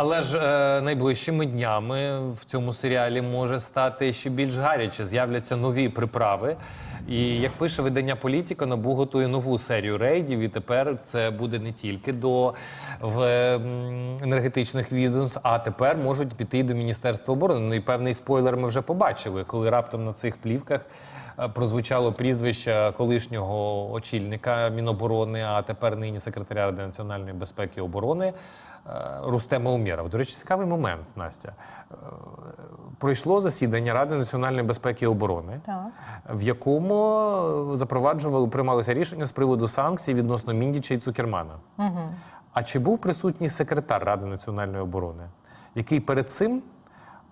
Але ж е, найближчими днями в цьому серіалі може стати ще більш гаряче. З'являться нові приправи. І як пише видання Політіка, НАБУ готує нову серію рейдів. І тепер це буде не тільки до в, м, енергетичних відомств, а тепер можуть піти до Міністерства оборони. Ну і певний спойлер ми вже побачили, коли раптом на цих плівках е, прозвучало прізвище колишнього очільника Міноборони, а тепер нині секретаря Ради національної безпеки і оборони е, Рустема Умєрова. До речі, цікавий момент, Настя. Е, Пройшло засідання Ради національної безпеки і оборони, Так. в якому е, запроваджували приймалося рішення з приводу санкцій відносно Міндіча і Цукермана. Угу. А чи був присутній секретар Ради національної оборони, який перед цим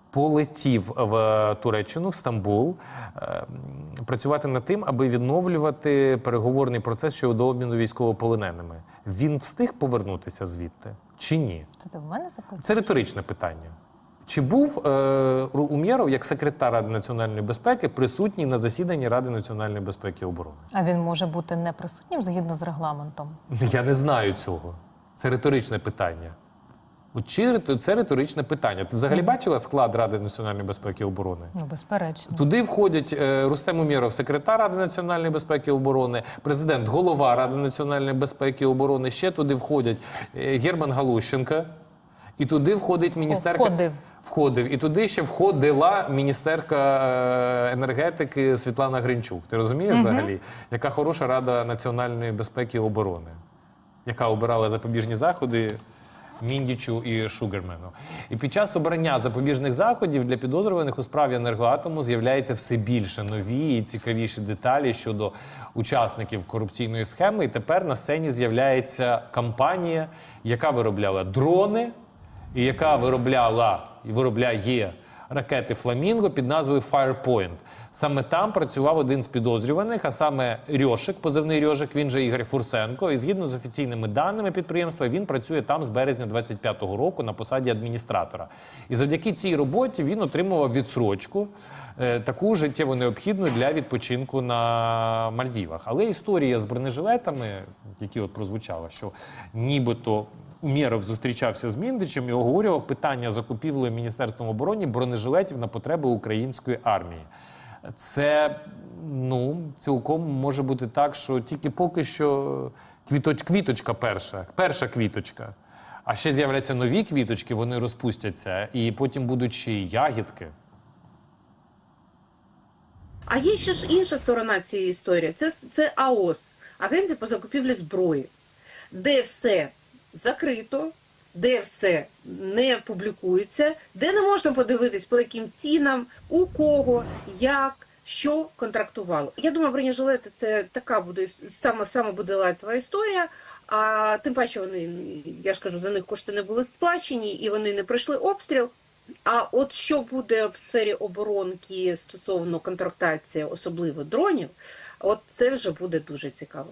полетів в Туреччину, в Стамбул, е, працювати над тим, аби відновлювати переговорний процес щодо обміну військовополоненими? Він встиг повернутися звідти чи ні? Це ти в мене запитання? Це риторичне питання. Чи був е, Умєров як секретар Ради національної безпеки присутній на засіданні Ради національної безпеки і оборони? А він може бути не присутнім згідно з регламентом. Я не знаю цього. Це риторичне питання. От чи це риторичне питання? Ти взагалі бачила склад Ради національної безпеки і оборони? Ну, безперечно. Туди входять е, Рустем Умєров, секретар Ради національної безпеки і оборони, президент, голова Ради національної безпеки і оборони. Ще туди входять е, Герман Галущенка, і туди входить міністерка. Входив. Входив. І туди ще входила міністерка е, енергетики Світлана Гринчук. Ти розумієш взагалі, яка хороша рада національної безпеки і оборони, яка обирала запобіжні заходи. Міндічу і Шугермену. І під час обрання запобіжних заходів для підозрюваних у справі енергоатому з'являється все більше нові і цікавіші деталі щодо учасників корупційної схеми. І тепер на сцені з'являється компанія, яка виробляла дрони, і яка виробляла і виробляє ракети Фламінго під назвою Firepoint. Саме там працював один з підозрюваних, а саме Рьошик, позивний Рьошик, він же Ігор Фурсенко. І згідно з офіційними даними підприємства, він працює там з березня 25-го року на посаді адміністратора. І завдяки цій роботі він отримував відсрочку, е, таку життєво необхідну для відпочинку на Мальдівах. Але історія з бронежилетами, які от прозвучала, що нібито Умєров зустрічався з Міндичем і оговорював питання закупівлі Міністерством оборони бронежилетів на потреби української армії. Це ну цілком може бути так, що тільки поки що квіточ, квіточка перша, перша квіточка. А ще з'являться нові квіточки, вони розпустяться, і потім будуть ще ягідки. А є ще ж інша сторона цієї історії. Це, це АОС, Агенція по закупівлі зброї, де все закрито, де все не публікується, де не можна подивитись, по яким цінам, у кого, як, що контрактувало. Я думаю, бронежилети це така буде саме, саме буде лайтова історія. А тим паче вони, я ж кажу, за них кошти не були сплачені і вони не пройшли обстріл. А от що буде в сфері оборонки стосовно контрактації, особливо дронів, от це вже буде дуже цікаво.